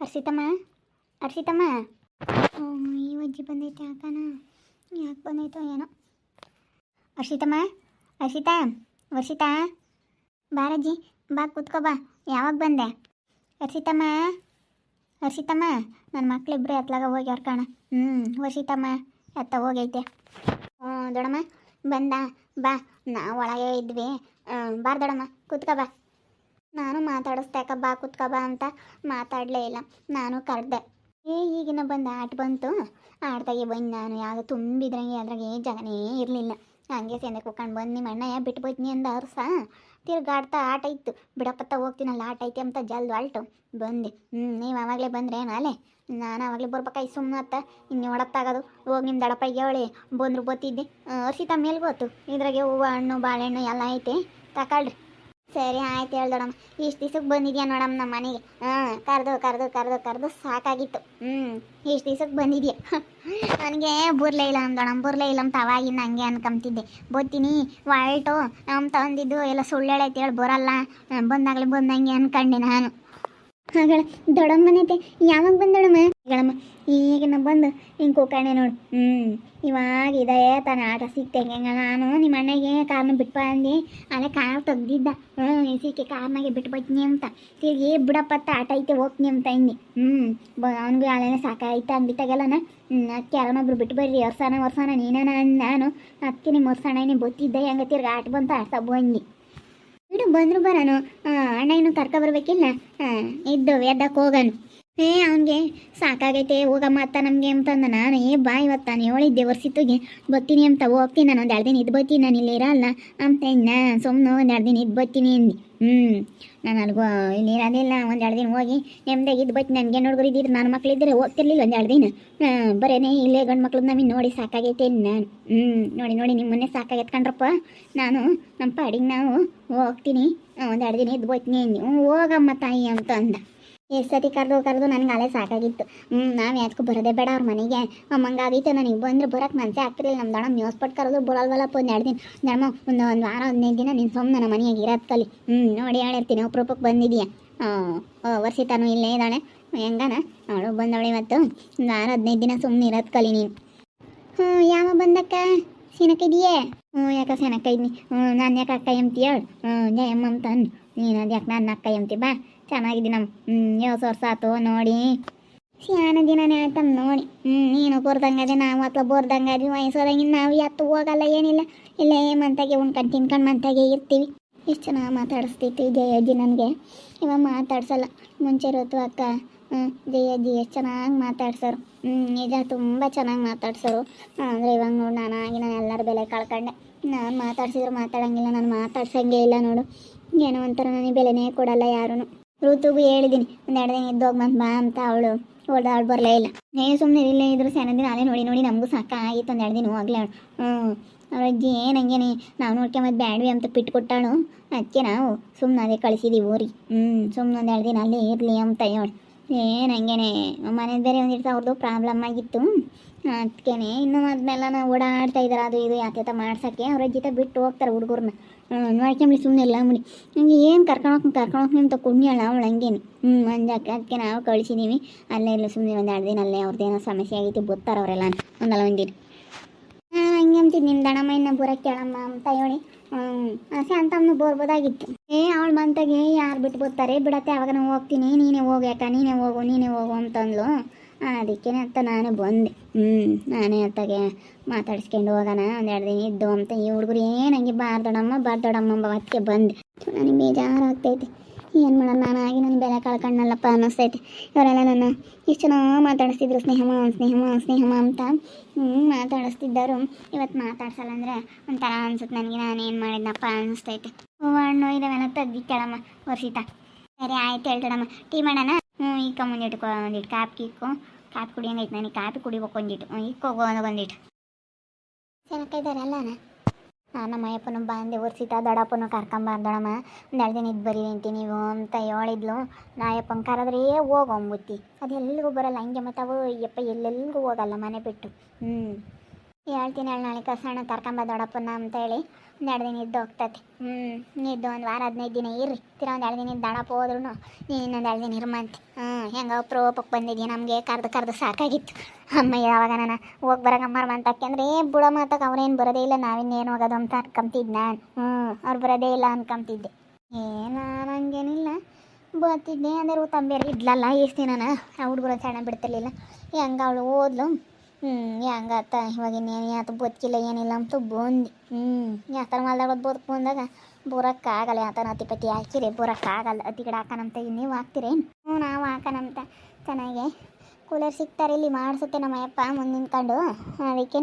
ಹರ್ಷಿತಮ್ಮ? ಹರ್ಷಿತಮ್ಮ? ಈ ಅಜ್ಜಿ ಬಂದೈತೆ ಯಾಕನ ಯಾಕೆ ಬಂದೈತೋ ಏನೋ. ಹರ್ಷಿತಮ್ಮ? ಹರ್ಷಿತಾ? ವರ್ಷಿತಾ ಬಾರಜ್ಜಿ ಬಾ, ಕೂತ್ಕೋ ಬಾ. ಯಾವಾಗ ಬಂದೆ? ಹರ್ಷಿತಮ್ಮ? ಹರ್ಷಿತಮ್ಮ ನನ್ನ ಮಕ್ಳಿಬ್ರು ಎತ್ಲಾಗ ಹೋಗ್ಯಾರ ಕಾಣ. ಹ್ಞೂ ವರ್ಷಿತಮ್ಮ ಎತ್ತ ಹೋಗೈತೆ. ಹ್ಞೂ ದೊಡಮ್ಮ, ಬಂದ. ಬಾ, ನಾವು ಒಳಗೆ ಇದ್ವಿ. ಬಾರ್ ದೊಡಮ್ಮ, ಕೂತ್ಕೋ ಬಾ. ನಾನು ಮಾತಾಡಿಸ್ತಾಕ ಬಾ, ಕುತ್ಕ ಬಾ ಅಂತ ಮಾತಾಡಲೇ ಇಲ್ಲ. ನಾನು ಕರೆದೆ. ಏ, ಈಗಿನ ಬಂದು ಆಟ ಬಂತು. ಆಡ್ದಾಗೆ ಬಂದು ನಾನು ಯಾವುದು ತುಂಬಿದ್ರಂಗೆ, ಅದ್ರಾಗೆ ಜಾಗನೇ ಇರಲಿಲ್ಲ. ಹಂಗೆ ಸೇನೆ ಕುತ್ಕೊಂಡು ಬಂದು ನಿಮ್ಮ ಅಣ್ಣ ಬಿಟ್ಟು ಹೋಯ್ತೀನಿ ಅಂದ ಅರ್ಸ. ತಿರ್ಗಾಡ್ತಾ ಆಟ ಇತ್ತು. ಬಿಡಪ್ಪತ್ತ ಹೋಗ್ತೀನಲ್ಲ, ಆಟ ಐತೆ ಅಂತ ಜಲ್ದು ಅಲ್ಟು ಬಂದೆ. ಹ್ಞೂ ನೀವು ಆವಾಗಲೇ ಬಂದ್ರೆ ನಾಳೆ ನಾನು ಆವಾಗಲೇ ಬರ್ಬೇಕಾಯ್ ಸುಮ್ಮನತ್ತ ಇನ್ನು ಹೊಡತ್ತಾಗೋದು ಹೋಗಿ ನಿಮ್ಮ ದಡಪ್ಪ ಅವಳಿ ಬಂದರು ಬತ್ತಿದ್ದೆ. ಅರ್ಸಿತ ಮೇಲೆ ಗೊತ್ತು ಇದ್ರಾಗೆ ಹೂವು, ಹಣ್ಣು, ಬಾಳೆಹಣ್ಣು ಎಲ್ಲ ಐತೆ. ತಗೊಳ್ರಿ ಸರಿ, ಆಯ್ತು ಹೇಳ್ದೊಡಮ್ಮ ಇಷ್ಟು ದಿವ್ಸಕ್ಕೆ ಬಂದಿದ್ಯಾ ನೋಡಮ್ಮ ನಮ್ಮ ಮನೆಗೆ? ಹಾಂ, ಕರೆದು ಕರೆದು ಕರೆದು ಕರೆದು ಸಾಕಾಗಿತ್ತು. ಹ್ಞೂ ಇಷ್ಟು ದಿವ್ಸಕ್ಕೆ ಬಂದಿದ್ಯಾ? ನನಗೆ ಬುರ್ಲೆ ಇಲ್ಲ ಅಂದೋಣಮ್ಮ ಬುರ್ಲೆ ಇಲ್ಲ ಅಂತ ಅವಾಗಿಂದ ಹಂಗೆ ಅನ್ಕೊಂತಿದ್ದೆ ಬೋತೀನಿ ವಾಲ್ಟು ನಮ್ಮ ತಂದಿದ್ದು ಎಲ್ಲ ಸುಳ್ಳು ಹೇಳಿ, ಬರಲ್ಲ. ಬಂದಾಗಲೇ ಬಂದಂಗೆ ಅನ್ಕಂಡೆ ನಾನು. ಹಾಗಳ ದೊಡ್ಡಮ್ಮ ಯಾವಾಗ ಬಂದಳಮ್ಮ ಹೇಳಮ್ಮ. ಈಗ ನಾ ಬಂದು ಹಿಂಗೆ ಕೋಕಾಣೆ ನೋಡು. ಹ್ಞೂ ಇವಾಗ ಇದೆ ತಾನು. ಆಟ ಸಿಕ್ತಂಗೆ ನಾನು ನಿಮ್ಮ ಅಣ್ಣಗೆ ಕಾರ್ನ ಬಿಟ್ಟು ಅಂದು. ಅಲ್ಲೇ ಕಾರ್ ತೆಗ್ದಿದ್ದ. ಹ್ಞೂ ಸಿಕ್ಕಿ ಕಾರ್ನಾಗೆ ಬಿಟ್ಬಿಟ್ನಿ ಅಂತ. ತಿರ್ಗಿ ಬಿಡಪ್ಪತ್ತ ಆಟ ಐತೆ ಹೋಗ್ತೀನಿ ಅಂತ ಹಿಂಗೆ ಹ್ಞೂ ಬ, ಅವನಿಗೂ ಸಾಕಾಯ್ತು ನಾ ಹ್ಞೂ ಅದಕ್ಕೆ ಯಾರನ್ನೊಬ್ರು ಬಿಟ್ಟು ಬರ್ರಿ. ವರ್ಷಾನ ವರ್ಷಾನ ನೀನ. ನಾನು ಅದಕ್ಕೆ ನಿಮ್ಮ ವರ್ಷಾಣ ಬತ್ತಿದ್ದೆ ಹೆಂಗೆ ತಿರ್ಗಿ ಆಟ ಬಂತ, ಆಡ್ತಾ ಬಂದು ಬಂದ್ರು ಬರೋನು. ಅಣ್ಣ ಇನ್ನು ಕರ್ಕೊ ಬರ್ಬೇಕಿಲ್ಲ. ಹಾಂ ಇದ್ದು ಎದ್ದಕ್ಕೆ ಹೋಗನು. ಏ, ಅವನಿಗೆ ಸಾಕಾಗೈತೆ, ಹೋಗಮ್ಮ ಅತ್ತ ನಮಗೆ ಅಂತಂದ ನಾನು ಏ ಬಾ ಇವತ್ತು, ನಾನು ಹೇಳಿದ್ದೆ ವರ್ಷಿತ್ತಿಗೆ ಬರ್ತೀನಿ ಅಂತ, ಹೋಗ್ತೀನಿ ನಾನು, ಒಂದು ಎರಡು ದಿನ ಇದು ಬತ್ತೀನಿ ನಾನು ಇಲ್ಲಿ ಇರಲ್ಲ ಅಂತ ಇನ್ನ ಸುಮ್ಮನೆ ಒಂದು ಎರಡು ದಿನ ಇದು ಬರ್ತೀನಿ ಅಂದು. ಹ್ಞೂ ನಾನು ಅಲ್ಗೋ, ಇಲ್ಲಿ ಇರೋದಿಲ್ಲ ಒಂದು ಎರಡು ದಿನ ಹೋಗಿ ನೆಮ್ಮದಾಗಿ ಇದು ಬರ್ತೀನಿ, ನನಗೆ ಹುಡುಗರು ಇದ್ದಿದ್ದು ನನ್ನ ಮಕ್ಳಿದ್ದರೆ ಹೋಗ್ತಿರ್ಲಿಲ್ಲ ಒಂದು ಎರಡು ದಿನ. ಬರೇನೆ, ಇಲ್ಲೇ ಗಂಡು ಮಕ್ಳು ನಮಗೆ ನೋಡಿ ಸಾಕಾಗೈತೆ ನಾನು. ಹ್ಞೂ ನೋಡಿ ನೋಡಿ, ನಿಮ್ಮನ್ನೇ ಸಾಕಾಗೈತೆ ಕಣ್ರಪ್ಪ. ನಾನು ನಮ್ಮ ಪಾಡಿಗೆ ನಾವು ಹೋಗ್ತೀನಿ, ಒಂದು ಎರಡು ದಿನ ಇದ್ದು ಬತ್ತೀನಿ ಅಂದು. ಹೋಗಮ್ಮ ತಾಯಿ ಅಂತ ಅಂದ. ಎಷ್ಟು ಸತಿ ಕರೆದು ಕರೆದು ನನಗೆ ಅಲೆ ಸಾಕಾಗಿತ್ತು. ಹ್ಞೂ ನಾವು ಯಾತಕ್ಕೂ ಬರೋದೇ ಬೇಡ ಅವ್ರ ಮನೆಗೆ. ಆಗಿತ್ತು ನನಗೆ. ಬಂದ್ರೆ ಬರೋಕ್ಕೆ ಮನಸ್ಸೇ ಆಗ್ತಿರ್ಲಿಲ್ಲ. ನಮ್ಮ ದಣ ನ್ಯೂಸ್ ಪಟ್ ಕರೆದು ಬರಲ್ವಲ್ಲಪ್ಪ ಒಂದು ಎರಡು ದಿನ ನಮ್ಮ ಒಂದು ಒಂದು ವಾರ, ಹದಿನೈದು ದಿನ ನಿನ್ನ ಸುಮ್ಮನೆ ನನ್ನ ಮನೆಯಾಗ ಕಲಿ. ಹ್ಞೂ ನೋಡಿ ಹೇಳಿರ್ತೀನಿ ಅಪ್ರೂಪಕ್ಕೆ ಬಂದಿದೀಯ. ವರ್ಷಿತಾನು ಇಲ್ಲೇ ಇದ್ದಾಳೆ. ಹೆಂಗನ? ಅವಳು ಬಂದವಳು ಇವತ್ತು. ಒಂದು ವಾರ, ಹದಿನೈದು ದಿನ ಸುಮ್ಮನೆ ಇರೋದು ಕಲಿ ನೀನು. ಹ್ಞೂ ಯಾವ ಬಂದಕ್ಕ? ಸೀನಕ್ಕಿದೆಯೇ ಹ್ಞೂ ಯಾಕೆ ಸೀನಕ್ಕ ಇದ್ನಿ? ಹ್ಞೂ ನಾನು ಯಾಕೆ ಅಕ್ಕ ಎಂತಿ ಹೇಳು ಹ್ಞೂ ಜಯಮ್ಮ ಅಂತ ನೀನು ಅದ್ಯಾಕೆ ನನ್ನ ನಾನು ಅಕ್ಕ ಎಂತಿ ಬಾ. ಚೆನ್ನಾಗಿದ್ದೀನಮ್ಮ ಹ್ಞೂ ಏಳು ವರ್ಷ ಆತು ನೋಡಿ. ಶಾನ ದಿನನೇ ಆಯ್ತಮ್ಮ ನೋಡಿ. ಹ್ಞೂ ನೀನು ಬೋರ್ದಂಗದೆ ನಾವು ಅಥವಾ ಬೋರ್ದಂಗದಿ ವಯಸ್ಸೋದಂಗೆ ನಾವು ಯಾತು ಹೋಗಲ್ಲ, ಏನಿಲ್ಲ. ಇಲ್ಲೇ ಮಂತಾಗೆ ಉಣ್ಕೊಂಡು ತಿನ್ಕೊಂಡು ಮಂತಾಗೆ ಇರ್ತೀವಿ. ಎಷ್ಟು ಚೆನ್ನಾಗಿ ಮಾತಾಡಿಸ್ತಿತ್ತು ಜಯಜ್ಜಿ ನನಗೆ. ಇವಾಗ ಮಾತಾಡ್ಸಲ್ಲ. ಮುಂಚೆ ಹೊತ್ತು ಅಕ್ಕ ಹ್ಞೂ ಜಯಜ್ಜಿ ಎಷ್ಟು ಚೆನ್ನಾಗಿ ಮಾತಾಡ್ಸೋರು. ಹ್ಞೂ ನಿಜ ತುಂಬ ಚೆನ್ನಾಗಿ ಮಾತಾಡ್ಸೋರು. ಅಂದರೆ ಇವಾಗ ನೋಡು ನಾನು ಆಗಿ ನಾನು ಎಲ್ಲರ ಬೆಲೆ ಕಳ್ಕೊಂಡೆ. ನಾನು ಮಾತಾಡ್ಸಿದ್ರು ಮಾತಾಡಂಗಿಲ್ಲ, ನಾನು ಮಾತಾಡ್ಸಂಗೇ ಇಲ್ಲ ನೋಡು. ಏನೋ ಒಂಥರ ನನಗೆ ಬೆಲೆನೇ ಕೊಡಲ್ಲ ಯಾರೂ ಋತುಗೂ ಹೇಳಿದ್ದೀನಿ ಒಂದು ಎರಡು ದಿನ ಇದ್ದೋಗಿ ಬಂದು ಬಾ ಅಂತ ಅವಳು ಓಡಾಡ್ ಬರಲೇ ಇಲ್ಲ. ಏ ಸುಮ್ಮನೆ ಇಲ್ಲೇ ಇದ್ರು ಸಣ್ಣ ದಿನ ಅದೇ ನೋಡಿ ನೋಡಿ ನಮಗೂ ಸಾಕಾಗಿತ್ತು ಒಂದು ಎರಡು ದಿನ ಹೋಗ್ಲಿ ಅವಳು. ಹ್ಞೂ ಅವ್ರ ಅಜ್ಜಿ ಏನು ಹಂಗೇನೆ, ನಾವು ನೋಡ್ಕೊಂಬದು ಬ್ಯಾಡ್ವಿ ಅಂತ ಬಿಟ್ಟು ಕೊಟ್ಟಾಳು ಅದಕ್ಕೆ ನಾವು ಸುಮ್ಮನೆ ಅದೇ ಕಳಿಸಿದ್ದೀವಿ ಊರಿಗೆ ಹ್ಞೂ ಸುಮ್ಮನೆ ಒಂದು ಎರಡು ದಿನ ಅಲ್ಲೇ ಇರಲಿ ಅಂತ ಹೇಳಿ. ಏನು ಹಂಗೇನೆ ಮನೇದು ಬೇರೆ ಒಂದಿರ್ತಾ ಅವ್ರದ್ದು ಪ್ರಾಬ್ಲಮ್ ಆಗಿತ್ತು. ಅದಕ್ಕೇನೆ ಇನ್ನೂ ಅದನ್ನೆಲ್ಲ ನಾವು ಓಡಾಡ್ತಾ ಇದ್ದಾರೆ ಅದು ಇದು ಯಾತೆ ಮಾಡ್ಸೋಕ್ಕೆ ಅವ್ರ ಅಜ್ಜಿತ ಬಿಟ್ಟು ಹೋಗ್ತಾರೆ ಹುಡುಗರನ್ನ ನೋಡ್ಕೊಂಬಿಡಿ ಸುಮ್ಮನೆ ಇಲ್ಲ ಮುಡಿ ಹಂಗೆ ಏನು ಕರ್ಕೊಂಡೋಗಿ ಕರ್ಕೊಂಡೋಗಿ ನಿಮ್ಮ ತಗೊಂಡ್ಯಾಳ ಅವಳು ಹಂಗೇನೆ. ಹ್ಞೂ ಮಂಜಾಕೆ ಅದಕ್ಕೆ ನಾವು ಕಳಿಸಿದ್ದೀವಿ ಅಲ್ಲೇ ಇಲ್ಲ ಸುಮ್ಮನೆ ಒಂದು ಎರಡು ದಿನ ಅಲ್ಲೇ ಅವ್ರದ್ದೇನೋ ಸಮಸ್ಯೆ ಆಗೈತಿ ಗೊತ್ತಾರೆ ಅವರೆಲ್ಲ ಒಂದಲ್ಲ ಒಂದಿನ ಹಾಂ, ಹಂಗೆ ಅಂತಿದ್ದು ನಿಮ್ಮ ದಣಮ್ಮ ಇನ್ನ ಬೂರ ಕೇಳಮ್ಮ ಅಂತ ಹೇಳಿ. ಹ್ಞೂ ಶಾಂತಮ್ಮನು ಬೋರ್ಬೋದಾಗಿತ್ತು. ಏ, ಅವಳು ಬಂತಾಗೆ ಯಾರು ಬಿಟ್ಟು ಬರ್ತಾರೆ ಬಿಡತ್ತೆ, ಅವಾಗ ನಾನು ಹೋಗ್ತೀನಿ. ನೀನೇ ಹೋಗ್ಯಾಕ ನೀನೇ ಹೋಗು ನೀನೇ ಹೋಗು ಅಂತಂದ್ಲು. ಅದಕ್ಕೆ ಅಂತ ನಾನೇ ಬಂದೆ. ಹ್ಞೂ ನಾನೇ ಅತ್ತಾಗೆ ಮಾತಾಡಿಸ್ಕೊಂಡು ಹೋಗೋಣ ಒಂದೆರಡು ದಿನ ಇದ್ದು ಅಂತ. ಈ ಹುಡುಗರು ಏನು ಹಂಗೆ ಬಾರ್ದೊಡಮ್ಮ ಬಾರ್ದೊಡಮ್ಮ ಅದಕ್ಕೆ ಬಂದೆ. ನನಗೆ ಬೇಜಾರಾಗ್ತೈತೆ. ಏನು ಮಾಡೋಣ ನಾನು ಆಗಿ ನನ್ನ ಬೆಲೆ ಕಳ್ಕೊಂಡಲ್ಲಪ್ಪ ಅನ್ನಿಸ್ತೈತೆ. ಇವರೆಲ್ಲ ನನ್ನ ಎಷ್ಟು ಚೆನ್ನಾಗಿ ಮಾತಾಡಿಸ್ತಿದ್ರು ಸ್ನೇಹಮ ಸ್ನೇಹಮ ಸ್ನೇಹಮ ಅಂತ. ಮಾತಾಡಿಸ್ತಿದ್ದರು. ಇವತ್ತು ಮಾತಾಡ್ಸಲ್ಲ ಅಂದರೆ ಒಂಥರ ಅನ್ಸುತ್ತೆ ನನಗೆ, ನಾನು ಏನು ಮಾಡಿದ್ನಪ್ಪ ಅನ್ನಿಸ್ತೈತೆ. ಹೂವು ಹಣ್ಣು ಇದಾವೆಲ್ಲ ತೆಗ್ದಿತ್ತಾಳಮ್ಮ ವರ್ಷಿತ. ಸರಿ, ಆಯ್ತು ಹೇಳ್ತಾಳಮ್ಮ ಟೀ ಮಾಡೋಣ? ಈಗ ಮುಂದಿಟ್ಟು ಒಂದಿಟ್ಟು ಕಾಪಿ ಇಕ್ಕು ಕಾಪಿ ಕುಡಿಯಂಗೈತೆ ನನಗೆ ಕಾಪಿ ಕುಡಿಬೇಕು ಒಂದಿಟ್ಟು ಇಕ್ಕೋಗು ಬಂದಿಟ್ಟು ಒಂದಿಟ್ಟು ಚೆನ್ನಾಗಿದ್ದಾರೆ ಅಲ್ಲ ನಾನು ನಮ್ಮಯ್ಯಪ್ಪನ ಬಂದೆ ಒರ್ಸಿತ ದೊಡ್ಡಪ್ಪನ ಕರ್ಕೊಂಬಾರ್ದೊಡಮ್ಮ ಒಂದು ಎರಡು ದಿನ ಇದ್ದು ಬರೀ ಅಂತಿ ನೀವು ಅಂತ ಹೇಳಿದ್ಲು ನಾ ಅಯ್ಯಪ್ಪನ ಕರೆದ್ರೆ ಹೋಗೋಂಬುತ್ತಿ ಅದು ಎಲ್ಲಿಗೂ ಬರಲ್ಲ ಹಂಗೆ ಮತ್ತು ಅವು ಅಯ್ಯಪ್ಪ ಎಲ್ಲೆಲ್ಲಿಗೂ ಹೋಗಲ್ಲ ಮನೆ ಬಿಟ್ಟು. ಹ್ಞೂ ಹೇಳ್ತೀನಿ ಹೇಳಿ ನಾಳೆ ಕಸಣ್ಣ ಕರ್ಕೊಂಬ ದೊಡ್ಡಪ್ಪನ ಅಂತ ಹೇಳಿ. ಎರಡು ದಿನ ಇದ್ದು ಹೋಗ್ತತಿ. ಹ್ಞೂ ಇದ್ದು ಒಂದು ವಾರ, ಹದಿನೈದು ದಿನ ಇರ್ರಿ. ತಿರ ಒಂದು ಎರಡು ದಿನ ದಡಪ್ಪ ಹೋದ್ರು ನೀನು ಇನ್ನೊಂದು ಎರಡು ದಿನ ಇರ್ಮಂತೆ ಹ್ಞೂ ಹೆಂಗೆ ಪ್ರೋಪಕ್ಕೆ ಬಂದಿದ್ದೀಯ ನಮಗೆ, ಕರ್ದು ಕರ್ದು ಸಾಕಾಗಿತ್ತು. ಅಮ್ಮ ಯಾವಾಗ ನಾನು ಹೋಗಿ ಬರೋಗಮ್ಮರ ಮಂತಕ್ಕೆ ಏ ಬುಡ ಮಾತಕ್ಕೆ ಅವ್ರೇನು ಬರೋದೇ ಇಲ್ಲ ನಾವಿನ್ನೇನು ಹೋಗೋದು ಅಂತ ಅನ್ಕೊಂತಿದ್ದೆ ನಾನು ಹ್ಞೂ ಅವ್ರು ಬರೋದೇ ಇಲ್ಲ ಅನ್ಕೊಂತಿದ್ದೆ ಏ, ನಾನು ಹಂಗೇನಿಲ್ಲ. ಬರ್ತಿದ್ದೆ ಅಂದರೆ ತಂಬೇರು ಇದ್ಲಲ್ಲ, ಎಷ್ಟು ದಿನ ಆ ಹುಡುಗರು ಸಣ್ಣ ಬಿಡ್ತಿರ್ಲಿಲ್ಲ. ಹೆಂಗೆ ಅವಳು ಓದ್ಲು? ಹ್ಞೂ ಹೆಂಗಾತ ಇವಾಗ ಇನ್ನೇನು ಯಾತು ಬದುಕಿಲ್ಲ, ಏನಿಲ್ಲ ಅಂತ ಬಂದು. ಹ್ಞೂ ಯಾತರ ಮಾಲ್ದಾಗ ಬದುಕು ಬಂದಾಗ ಬರೋಕ್ಕಾಗಲ್ಲ ಯಾತನ ಅತಿಪತಿ ಹಾಕಿರಿ ಬರೋಕ್ಕಾಗಲ್ಲ ಅತಿ ಗಿಡ ಹಾಕೋಣಂತ ನೀವು ಹಾಕ್ತಿರೇನು? ಹ್ಞೂ ನಾವು ಹಾಕೋಣಂತ ಚೆನ್ನಾಗಿ. ಕೂಲರ್ ಸಿಗ್ತಾರೆ, ಇಲ್ಲಿ ಮಾಡಿಸುತ್ತೆ ನಮ್ಮ ಅಪ್ಪ ಮುಂದೆ ನಿಂತ್ಕೊಂಡು. ಅದಕ್ಕೇ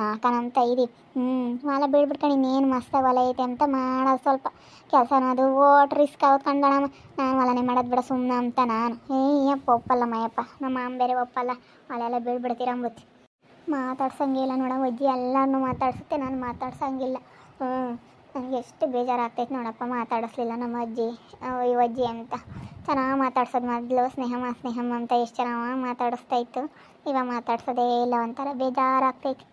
ಹಾಕೋಣಂತ ಇದೀವಿ ಹ್ಞೂ ಹೊಲ ಬೀಳ್ಬಿಟ್ಕೊಂಡು ಇನ್ನೇನು ಮಸ್ತ್ ಹೊಲ ಐತೆ ಅಂತ ಮಾಡೋದು ಸ್ವಲ್ಪ. ಕೆಲಸ ಅದು ಓಟ್ ರಿಸ್ಕ್ ಅವತ್ಕೊಂಡು ನಾನು ಹೊಲನೇ ಮಾಡೋದು ಬಿಡ ಸುಮ್ಮನೆ ಅಂತ ನಾನು. ಏಯಪ್ಪ ಒಪ್ಪಲ್ಲ ಮಯಪ್ಪ. ನಮ್ಮ ಮಾಮ ಒಪ್ಪಲ್ಲ. ಹೊಲ ಎಲ್ಲ ಬೀಳ್ಬಿಡ್ತೀರ ಅಂಬುತ್ತೆ ಮಾತಾಡ್ಸಂಗಿಲ್ಲ ನೋಡ ಅಜ್ಜಿ ಎಲ್ಲನೂ ಮಾತಾಡ್ಸುತ್ತೆ, ನಾನು ಮಾತಾಡ್ಸಂಗಿಲ್ಲ. ಹ್ಞೂ ಎಷ್ಟು ಬೇಜಾರಾಗ್ತೈತೆ ನೋಡಪ್ಪ, ಮಾತಾಡಿಸ್ಲಿಲ್ಲ ನಮ್ಮ ಅಜ್ಜಿ. ಈ ಅಜ್ಜಿ ಅಂತ ಚೆನ್ನಾಗಿ ಮಾತಾಡ್ಸೋದು ಮೊದಲು, ಸ್ನೇಹಮ್ಮ ಸ್ನೇಹಮ್ಮ ಅಂತ ಎಷ್ಟು ಚೆನ್ನಾಗಿ ಮಾತಾಡಿಸ್ತಾ ಇತ್ತು ಇವಾಗ ಮಾತಾಡ್ಸೋದೇ ಇಲ್ಲ ಒಂಥರ ಬೇಜಾರಾಗ್ತೈತಿ.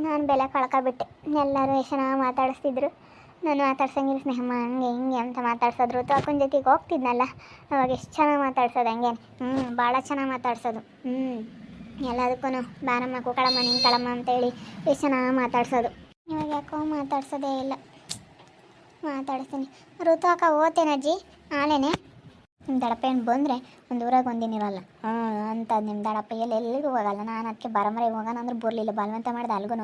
ನಾನು ಬೆಲೆ ಕಳ್ಕೊಬಿಟ್ಟೆ. ಎಲ್ಲರೂ ಎಷ್ಟು ಚೆನ್ನಾಗಿ ಮಾತಾಡಿಸ್ತಿದ್ರು. ನಾನು ಮಾತಾಡ್ಸಂಗಿಲ್ಲ, ಸ್ನೇಹಮ್ಮ, ಹಂಗೆ ಹಿಂಗೆ ಅಂತ ಮಾತಾಡ್ಸೋದ್ರು. ಅಕ್ಕನ ಜೊತೆಗೆ ಹೋಗ್ತಿದ್ನಲ್ಲ, ಅವಾಗ ಎಷ್ಟು ಚೆನ್ನಾಗಿ ಮಾತಾಡ್ಸೋದು ಹಂಗೆ. ಹ್ಞೂ ಭಾಳ ಚೆನ್ನಾಗಿ ಮಾತಾಡ್ಸೋದು. ಹ್ಞೂ ಎಲ್ಲದಕ್ಕೂ ಬಾರಮ್ಮ, ಕೂಕಳಮ್ಮ, ನಿಂಕಳಮ್ಮ ಅಂತೇಳಿ ಎಷ್ಟು ಚೆನ್ನಾಗಿ ಮಾತಾಡ್ಸೋದು. ಇವಾಗ ಯಾಕೋ ಮಾತಾಡ್ಸೋದೇ ಇಲ್ಲ. ಮಾತಾಡಿಸ್ತೀನಿ. ಋತು ಅಕ್ಕ ಓದ್ತೇನಜ್ಜಿ ಆಲೇನೆ ದಡಪೇನು ಬಂದರೆ ಒಂದು ಊರಾಗ ಒಂದಿನಿರಲ್ಲ ಹ್ಞೂ ಅಂತ ನಿಮ್ಮ ದಡಪ್ಪ ಎಲ್ಲಿ ಎಲ್ಲಿಗೂ ಹೋಗಲ್ಲ. ನಾನು ಅದಕ್ಕೆ ಬರಮರೆ ಹೋಗೋಣ ಅಂದ್ರೆ ಬರಲಿಲ್ಲ. ಬಲವಂತ ಮಾಡಿದೆ ಅಲ್ಗೂ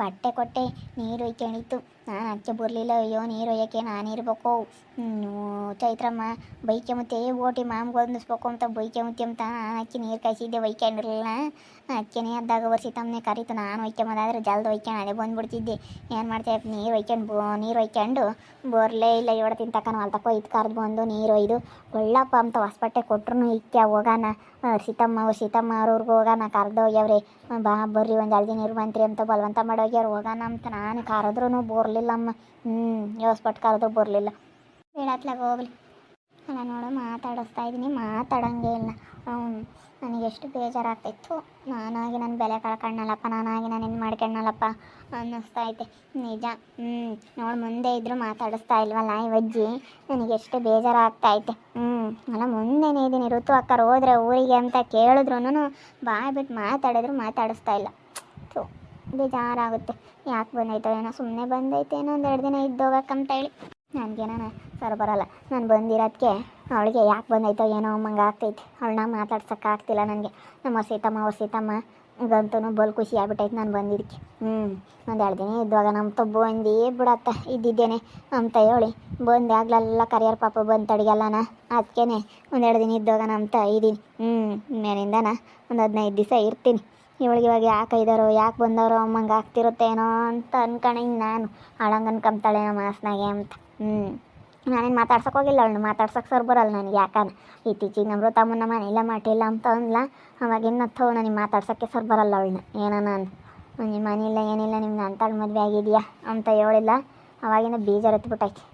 ಬಟ್ಟೆ ಕೊಟ್ಟೆ ನೀರು ಒಯ್ಕೊಂಡಿತ್ತು. ನಾನು ಅದಕ್ಕೆ ಬರಲಿಲ್ಲ. ಅಯ್ಯೋ ನೀರು ಒಯ್ಯೋಕ್ಕೆ ನಾನು ಇರ್ಬೇಕು. ಚೈತ್ರಮ್ಮ ಬೈಕೆ ಮತ್ತೆ ಓಟಿ ಮಾಮ್ಗೆ ಹೊಂದಿಸ್ಬೇಕು ಅಂತ ಬೈಕೆ ಮುತ್ತಿ ಅಂತ ನಾನು ಅಕ್ಕಿ ನೀರು ಕಾಯಿಸಿದ್ದೆ ಒಯ್ಕೊಂಡಿರಲಿಲ್ಲ. ಅಕ್ಕಿನೇ ಅದ್ದಾಗ ವರ್ಷಿ ತಮ್ಮನೆ ಕರೀತು. ನಾನು ಒಯ್ಕೊಂಬದಾದ್ರೆ ಜಲ್ದಿ ಒಯ್ಕೊಂಡು ಅದೇ ಬಂದ್ಬಿಡ್ತಿದ್ದೆ. ಏನು ಮಾಡ್ತೀಯ ನೀರು ಒಯ್ಕೊಂಡು ಬೋ ನೀರು ಒಯ್ಕೊಂಡು ಬರಲೇ ಇಲ್ಲ. ಇವಡ ತಿಂತಕ್ಕನ ಹೊಲ್ತಕ್ಕ ಇದು ಕರ್ದು ಬಂದು ನೀರು ಒಯ್ದು. ಒಳ್ಳಪ್ಪ ಅಂತ ಹೊಸ್ಬಟ್ಟೆ ಕೊಟ್ರು ಇಕ್ಕೆ ಹೋಗೋಣ ಸೀತಮ್ಮ ಅವ್ರು, ಸೀತಮ್ಮ ಅವ್ರವ್ರಿಗೆ ಹೋಗೋಣ ಕರ್ದು ಹೋಗ್ಯಾವ್ರಿ. ಬಾ, ಬರ್ರಿ ಒಂದು ಎರಡು ದಿನ ಇರುವಂತ್ರಿ ಅಂತ ಬಲವಂತ ಮಾಡೋಗ್ಯಾರ ಹೋಗೋಣ ಅಂತ ನಾನು ಕರೆದ್ರೂ ಬರಲಿಲ್ಲಮ್ಮ. ಹ್ಞೂ ಯೋಸ್ಪಟ್ಟು ಕರೆದ್ರು ಬರಲಿಲ್ಲ. ಬೇಡತ್ಲಾಗ ಹೋಗ್ಲಿ. ಅಲ್ಲ ನೋಡು, ಮಾತಾಡಿಸ್ತಾ ಇದ್ದೀನಿ ಮಾತಾಡಂಗೆ ಇಲ್ಲ. ನನಗೆ ಎಷ್ಟು ಬೇಜಾರಾಗ್ತಿತ್ತು. ನಾನಾಗಿ ನನ್ನ ಬೆಲೆ ಕಳ್ಕೊಂಡಲ್ಲಪ್ಪ ನಾನಾಗಿ ನಾನು ಏನು ಮಾಡ್ಕೊಂಡಲ್ಲಪ್ಪ ಅನ್ನಿಸ್ತಾ ಐತೆ ನಿಜ ಹ್ಞೂ ನೋಡಿ ಮುಂದೆ ಇದ್ದರೂ ಮಾತಾಡಿಸ್ತಾ ಇಲ್ವಲ್ಲ ಇವಜ್ಜಿ ನನಗೆ ಎಷ್ಟು ಬೇಜಾರಾಗ್ತಾ ಐತೆ ಹ್ಞೂ ಅಲ್ಲ ಮುಂದೆನೇ ಇದ್ದೀನಿ ಋತು ಅಕ್ಕರು ಹೋದ್ರೆ ಊರಿಗೆ ಅಂತ ಕೇಳಿದ್ರು ಬಾಯ್ ಬಿಟ್ಟು ಮಾತಾಡಿದ್ರು ಮಾತಾಡಿಸ್ತಾ ಇಲ್ಲ. ಥು, ಬೇಜಾರಾಗುತ್ತೆ. ಯಾಕೆ ಬಂದೈತೋ ಏನೋ ಸುಮ್ಮನೆ ಬಂದೈತೆ ಏನೋ ಎರಡು ದಿನ ಇದ್ದೋಗಕ್ಕಂತ ಹೇಳಿ. ನನಗೇನ ಸರ್ ಬರಲ್ಲ. ನಾನು ಬಂದಿರೋದಕ್ಕೆ ಅವಳಿಗೆ ಯಾಕೆ ಬಂದೈತೋ ಏನೋ ಅಮ್ಮಂಗೆ ಆಗ್ತೈತೆ. ಅವಳನ್ನ ಮಾತಾಡ್ಸೋಕೆ ಆಗ್ತಿಲ್ಲ ನನಗೆ. ನಮ್ಮ ಸೀತಮ್ಮ, ಅವ್ರ ಸೀತಮ್ಮ ಗಂತೂ ಬಲ್ ಖುಷಿ ಆಗ್ಬಿಟ್ಟೈತೆ ನಾನು ಬಂದಿದ್ದಕ್ಕೆ ಹ್ಞೂ ಒಂದೆರಡು ದಿನ ಇದ್ದಾಗ ನಮ್ಮ ತಬ್ಬು ಬಂದು ಬಿಡತ್ತ. ಇದ್ದಿದ್ದೇನೆ. ಅಂತ ಹೇಳಿ ಬಂದು ಆಗ್ಲೆಲ್ಲ ಕರಿಯರ್ ಪಾಪ ಬಂದು ತಡಿಗಲ್ಲನ ಅದಕ್ಕೇ ಒಂದೆರಡು ದಿನ ಇದ್ದಾಗ ನಮ್ಮ ಇದ್ದೀನಿ ಹ್ಞೂ ಮೇಲಿಂದನ ಒಂದು ಹದಿನೈದು ದಿವಸ ಇರ್ತೀನಿ. ಇವಳಿಗೆ ಇವಾಗ ಯಾಕೆ ಇದ್ದಾರೋ ಯಾಕೆ ಬಂದವರು, ಅಮ್ಮಂಗೆ ಆಗ್ತಿರುತ್ತೇನೋ ಅಂತ ಅನ್ಕೊಂಡೆ ನಾನು. ಅವಳಂಗೆ ಅನ್ಕೊಂತಾಳೆ ನಮ್ಮ ಮಾಸ್ನಾಗೆ ಅಂತ. ಹ್ಞೂ ನಾನೇನು ಮಾತಾಡ್ಸೋಕೆ ಹೋಗಿಲ್ಲ ಅವಳನ್ನ, ಮಾತಾಡ್ಸೋಕೆ ಸರ್ ಬರಲ್ಲ ನನಗೆ ಯಾಕಂದ್ರೆ. ಇತ್ತೀಚಿಗೆ ನಮ್ಮ ತಮ್ಮನ ಮನೆಯಲ್ಲ ಮಾಡಿಲ್ಲ ಅಂತ ಅಂದ್ಲ. ಅವಾಗ ಇನ್ನತ್ತವ ನನಗೆ ಮಾತಾಡ್ಸೋಕ್ಕೆ ಸರ್ ಬರಲ್ಲ ಅವಳನ್ನ. ಏನೋ ನಾನು. ನಿಮ್ಮ ಮನೆಯಿಲ್ಲ ಏನಿಲ್ಲ, ನಿಮ್ಗೆ ಅಂತಾಳು ಮದುವೆ ಆಗಿದೆಯಾ ಅಂತ ಹೇಳಿಲ್ಲ. ಅವಾಗಿಂದ ಬೇಜಾರು ಎತ್ಬಿಟ್ಟೈತಿ.